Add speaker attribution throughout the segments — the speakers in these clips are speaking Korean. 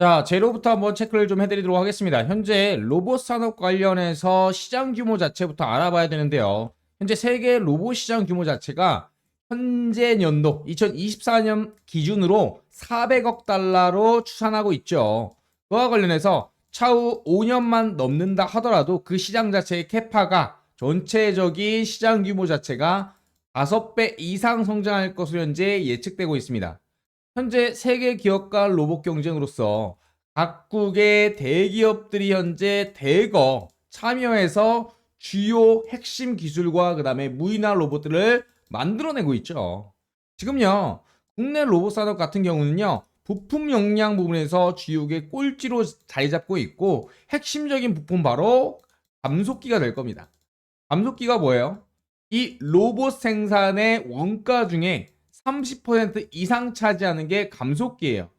Speaker 1: 자, 재료부터 한번 체크를 좀 해드리도록 하겠습니다. 현재 로봇 산업 관련해서 시장 규모 자체부터 알아봐야 되는데요. 현재 세계 로봇 시장 규모 자체가 현재 연도 2024년 기준으로 400억 달러로 추산하고 있죠. 그와 관련해서 차후 5년만 넘는다 하더라도 그 시장 자체의 캐파가 전체적인 시장 규모 자체가 5배 이상 성장할 것으로 현재 예측되고 있습니다. 현재 세계 기업 간 로봇 경쟁으로서 각국의 대기업들이 현재 대거 참여해서 주요 핵심 기술과 그 다음에 무인화 로봇들을 만들어내고 있죠. 지금요 국내 로봇 산업 같은 경우는요 부품 역량 부분에서 주요의 꼴찌로 자리 잡고 있고 핵심적인 부품 바로 감속기가 될 겁니다. 감속기가 뭐예요? 이 로봇 생산의 원가 중에 30% 이상 차지하는 게 감속기예요.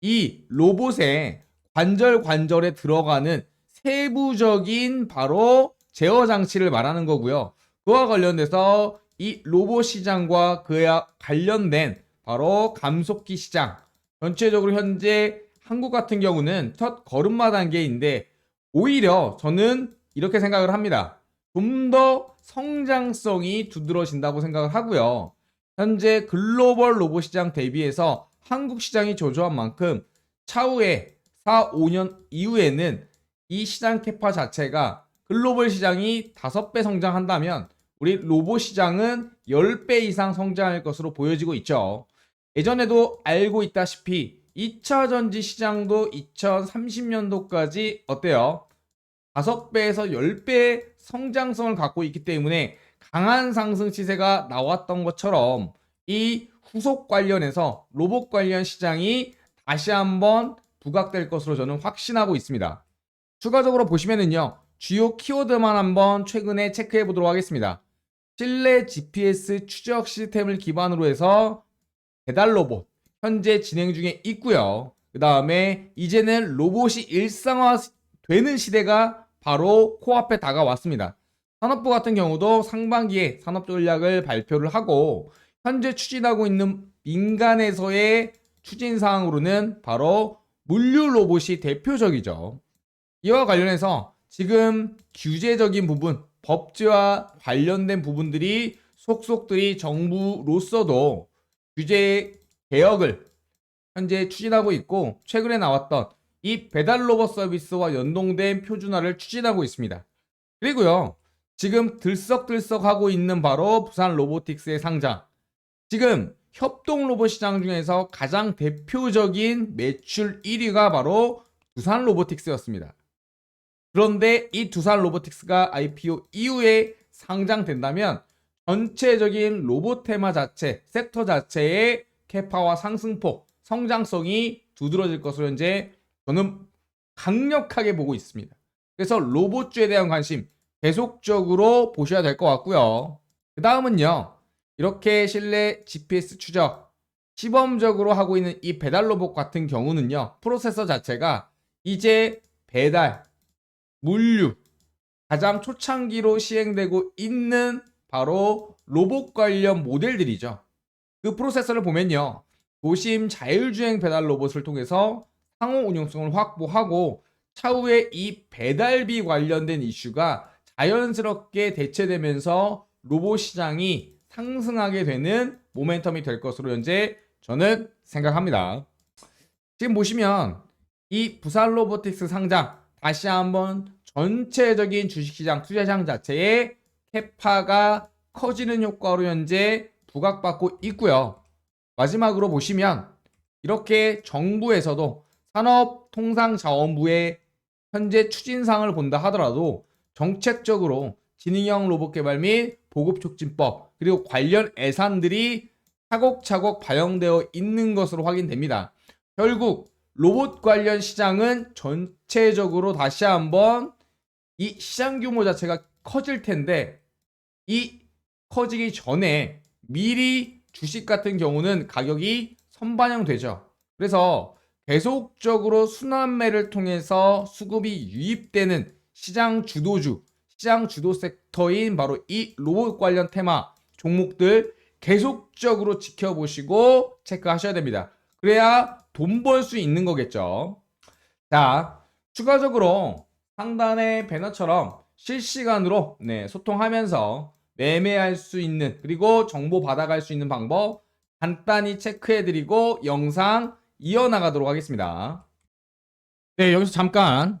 Speaker 1: 이 로봇의 관절 관절에 들어가는 세부적인 바로 제어 장치를 말하는 거고요. 그와 관련돼서 이 로봇 시장과 그와 관련된 바로 감속기 시장 전체적으로 현재 한국 같은 경우는 첫 걸음마 단계인데 오히려 저는 이렇게 생각을 합니다. 좀 더 성장성이 두드러진다고 생각을 하고요. 현재 글로벌 로봇 시장 대비해서 한국 시장이 저조한 만큼 차후에 4, 5년 이후에는 이 시장 캐파 자체가 글로벌 시장이 5배 성장한다면 우리 로봇 시장은 10배 이상 성장할 것으로 보여지고 있죠. 예전에도 알고 있다시피 2차 전지 시장도 2030년도까지 어때요? 5배에서 10배의 성장성을 갖고 있기 때문에 강한 상승 시세가 나왔던 것처럼 이 후속 관련해서 로봇 관련 시장이 다시 한번 부각될 것으로 저는 확신하고 있습니다. 추가적으로 보시면은요, 주요 키워드만 한번 최근에 체크해 보도록 하겠습니다. 실내 GPS 추적 시스템을 기반으로 해서 배달 로봇 현재 진행 중에 있고요. 그 다음에 이제는 로봇이 일상화 되는 시대가 바로 코앞에 다가왔습니다. 산업부 같은 경우도 상반기에 산업 전략을 발표를 하고 현재 추진하고 있는 민간에서의 추진 사항으로는 바로 물류 로봇이 대표적이죠. 이와 관련해서 지금 규제적인 부분, 법제와 관련된 부분들이 속속들이 정부로서도 규제 개혁을 현재 추진하고 있고 최근에 나왔던 이 배달 로봇 서비스와 연동된 표준화를 추진하고 있습니다. 그리고요. 지금 들썩들썩 하고 있는 바로 부산 로보틱스의 상장. 지금 협동 로봇 시장 중에서 가장 대표적인 매출 1위가 바로 두산 로보틱스였습니다. 그런데 이 두산 로보틱스가 IPO 이후에 상장된다면 전체적인 로봇 테마 자체, 섹터 자체의 캐파와 상승폭, 성장성이 두드러질 것으로 현재 저는 강력하게 보고 있습니다. 그래서 로봇주에 대한 관심 계속적으로 보셔야 될 것 같고요. 그 다음은요. 이렇게 실내 GPS 추적 시범적으로 하고 있는 이 배달 로봇 같은 경우는요. 프로세서 자체가 이제 배달, 물류 가장 초창기로 시행되고 있는 바로 로봇 관련 모델들이죠. 그 프로세서를 보면요. 도심 자율주행 배달 로봇을 통해서 상호 운용성을 확보하고 차후에 이 배달비 관련된 이슈가 자연스럽게 대체되면서 로봇 시장이 상승하게 되는 모멘텀이 될 것으로 현재 저는 생각합니다. 지금 보시면 이 부산 로보틱스 상장 다시 한번 전체적인 주식시장 투자시장 자체의 캐파가 커지는 효과로 현재 부각받고 있고요. 마지막으로 보시면 이렇게 정부에서도 산업통상자원부의 현재 추진상을 본다 하더라도 정책적으로 지능형 로봇 개발 및 보급 촉진법 그리고 관련 예산들이 차곡차곡 반영되어 있는 것으로 확인됩니다. 결국 로봇 관련 시장은 전체적으로 다시 한번 이 시장 규모 자체가 커질 텐데 이 커지기 전에 미리 주식 같은 경우는 가격이 선반영되죠. 그래서 계속적으로 순환매를 통해서 수급이 유입되는 시장 주도주, 시장 주도 섹터인 바로 이 로봇 관련 테마 종목들 계속적으로 지켜보시고 체크하셔야 됩니다. 그래야 돈 벌 수 있는 거겠죠. 자, 추가적으로 상단의 배너처럼 실시간으로 네, 소통하면서 매매할 수 있는 그리고 정보 받아갈 수 있는 방법 간단히 체크해드리고 영상 이어나가도록 하겠습니다. 네, 여기서 잠깐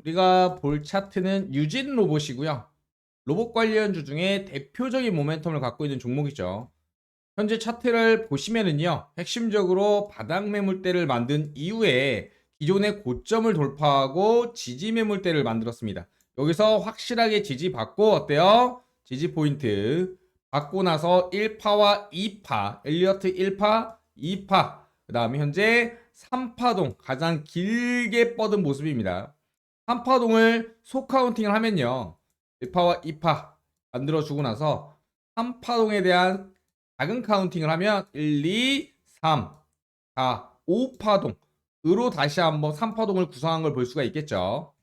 Speaker 1: 우리가 볼 차트는 유진 로봇이고요. 로봇 관련주 중에 대표적인 모멘텀을 갖고 있는 종목이죠. 현재 차트를 보시면은요, 핵심적으로 바닥 매물대를 만든 이후에 기존의 고점을 돌파하고 지지 매물대를 만들었습니다. 여기서 확실하게 지지받고 어때요? 지지 포인트 받고 나서 1파와 2파, 엘리어트 1파, 2파, 그 다음에 현재 3파동 가장 길게 뻗은 모습입니다. 3파동을 소카운팅을 하면요. 1파와 2파 만들어주고 나서 3파동에 대한 작은 카운팅을 하면 1, 2, 3, 4, 5파동으로 다시 한번 3파동을 구성한 걸 볼 수가 있겠죠.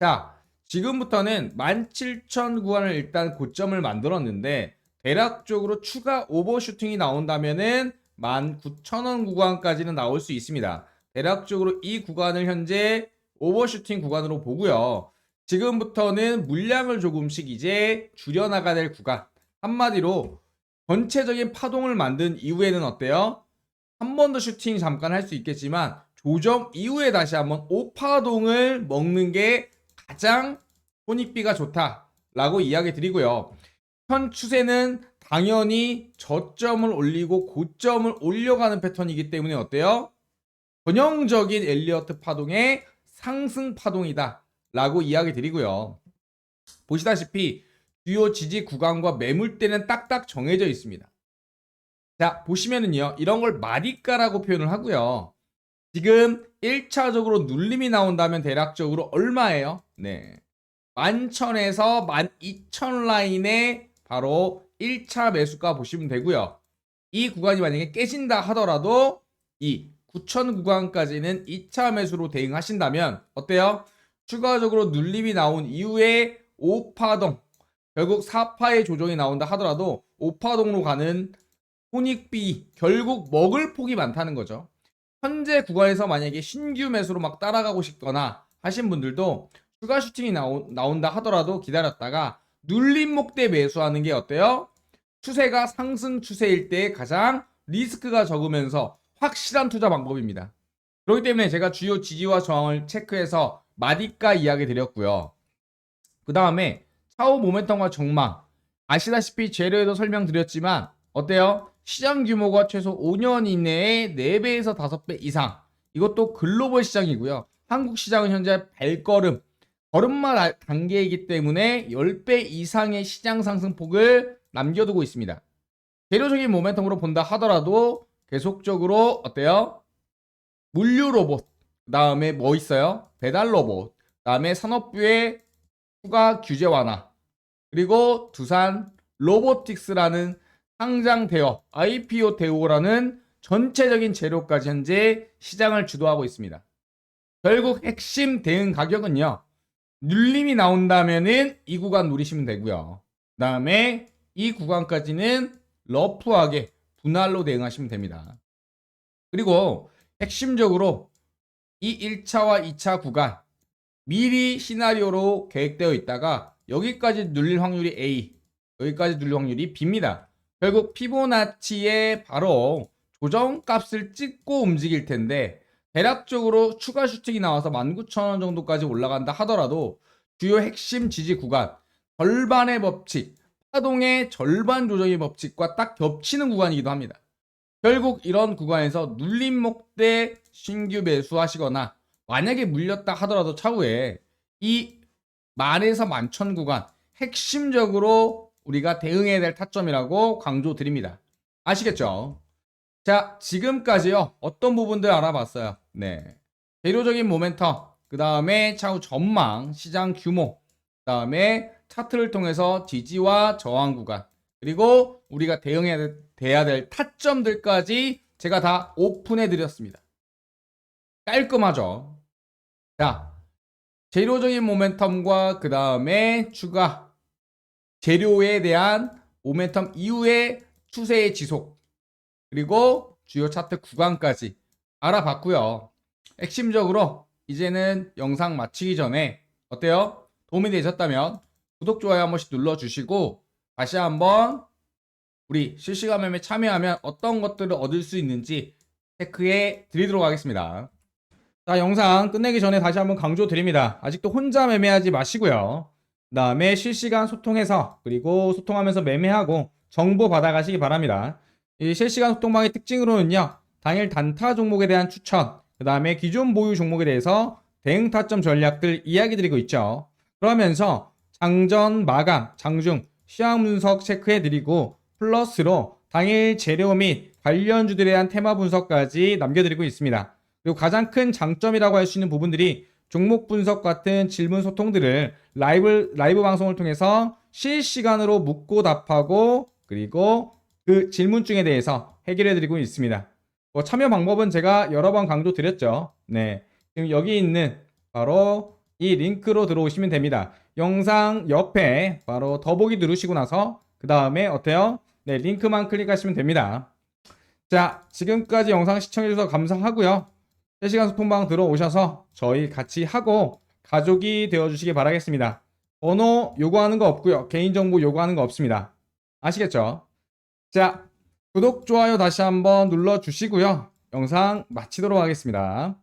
Speaker 1: 자, 지금부터는 17,000 구간을 일단 고점을 만들었는데 대략적으로 추가 오버슈팅이 나온다면은 19,000원 구간까지는 나올 수 있습니다. 대략적으로 이 구간을 현재 오버슈팅 구간으로 보고요. 지금부터는 물량을 조금씩 이제 줄여나가야 될 구간. 한마디로 전체적인 파동을 만든 이후에는 어때요? 한 번 더 슈팅 잠깐 할 수 있겠지만 조정 이후에 다시 한번 오파동을 먹는 게 가장 손익비가 좋다라고 이야기 드리고요. 현 추세는 당연히 저점을 올리고 고점을 올려가는 패턴이기 때문에 어때요? 전형적인 엘리어트 파동의 상승 파동이다 라고 이야기 드리고요. 보시다시피 주요 지지 구간과 매물대는 딱딱 정해져 있습니다. 자, 보시면은요, 이런 걸 마디가라고 표현을 하고요. 지금 1차적으로 눌림이 나온다면 대략적으로 얼마예요? 네. 11,000에서 12,000 라인에 바로 1차 매수가 보시면 되고요. 이 구간이 만약에 깨진다 하더라도 이 9,000 구간까지는 2차 매수로 대응하신다면 어때요? 추가적으로 눌림이 나온 이후에 5파동 결국 4파의 조정이 나온다 하더라도 5파동으로 가는 손익비 결국 먹을 폭이 많다는 거죠. 현재 구간에서 만약에 신규 매수로 막 따라가고 싶거나 하신 분들도 추가 슈팅이 나오, 나온다 하더라도 기다렸다가 눌림 목 대 매수하는 게 어때요? 추세가 상승 추세일 때 가장 리스크가 적으면서 확실한 투자 방법입니다. 그렇기 때문에 제가 주요 지지와 저항을 체크해서 마디가 이야기 드렸고요. 그 다음에 차후 모멘텀과 전망 아시다시피 재료에도 설명드렸지만 어때요? 시장 규모가 최소 5년 이내에 4배에서 5배 이상 이것도 글로벌 시장이고요. 한국 시장은 현재 발걸음 걸음마 단계이기 때문에 10배 이상의 시장 상승폭을 남겨두고 있습니다. 재료적인 모멘텀으로 본다 하더라도 계속적으로 어때요? 물류 로봇, 그 다음에 뭐 있어요? 배달 로봇, 그 다음에 산업부의 추가 규제 완화, 그리고 두산 로보틱스라는 상장 대어, IPO 대우라는 전체적인 재료까지 현재 시장을 주도하고 있습니다. 결국 핵심 대응 가격은요. 눌림이 나온다면은 이 구간 누리시면 되고요. 그 다음에 이 구간까지는 러프하게 분할로 대응하시면 됩니다. 그리고 핵심적으로 이 1차와 2차 구간 미리 시나리오로 계획되어 있다가 여기까지 눌릴 확률이 A, 여기까지 눌릴 확률이 B입니다. 결국 피보나치의 바로 조정값을 찍고 움직일 텐데 대략적으로 추가 슈팅이 나와서 19,000원 정도까지 올라간다 하더라도 주요 핵심 지지 구간 절반의 법칙, 파동의 절반 조정의 법칙과 딱 겹치는 구간이기도 합니다. 결국 이런 구간에서 눌림 목 대 신규 매수하시거나 만약에 물렸다 하더라도 차후에 이 만에서 만천 구간 핵심적으로 우리가 대응해야 될 타점이라고 강조드립니다. 아시겠죠? 자, 지금까지요. 어떤 부분들 알아봤어요. 네. 재료적인 모멘텀, 그 다음에 차후 전망, 시장 규모, 그 다음에 차트를 통해서 지지와 저항 구간, 그리고 우리가 대응해야 될, 타점들까지 제가 다 오픈해 드렸습니다. 깔끔하죠? 자, 재료적인 모멘텀과 그 다음에 추가 재료에 대한 모멘텀 이후의 추세의 지속 그리고 주요 차트 구간까지 알아봤고요. 핵심적으로 이제는 영상 마치기 전에 어때요? 도움이 되셨다면 구독, 좋아요 한 번씩 눌러주시고 다시 한번 우리 실시간 매매 참여하면 어떤 것들을 얻을 수 있는지 체크해 드리도록 하겠습니다. 자, 영상 끝내기 전에 다시 한번 강조드립니다. 아직도 혼자 매매하지 마시고요. 그 다음에 실시간 소통해서 그리고 소통하면서 매매하고 정보 받아가시기 바랍니다. 이 실시간 소통방의 특징으로는요. 당일 단타 종목에 대한 추천, 그 다음에 기존 보유 종목에 대해서 대응 타점 전략들 이야기 드리고 있죠. 그러면서 장전, 마감, 장중, 시황 분석 체크해 드리고 플러스로 당일 재료 및 관련주들에 대한 테마 분석까지 남겨드리고 있습니다. 그리고 가장 큰 장점이라고 할 수 있는 부분들이 종목 분석 같은 질문 소통들을 라이브, 라이브 방송을 통해서 실시간으로 묻고 답하고 그리고 그 질문중에 대해서 해결해 드리고 있습니다. 뭐 참여 방법은 제가 여러 번 강조 드렸죠. 네. 지금 여기 있는 바로 이 링크로 들어오시면 됩니다. 영상 옆에 바로 더보기 누르시고 나서 그 다음에 어때요? 네, 링크만 클릭하시면 됩니다. 자, 지금까지 영상 시청해주셔서 감사하고요. 실시간 소통방 들어오셔서 저희 같이 하고 가족이 되어주시기 바라겠습니다. 번호 요구하는 거 없고요. 개인정보 요구하는 거 없습니다. 아시겠죠? 자, 구독, 좋아요 다시 한번 눌러주시고요. 영상 마치도록 하겠습니다.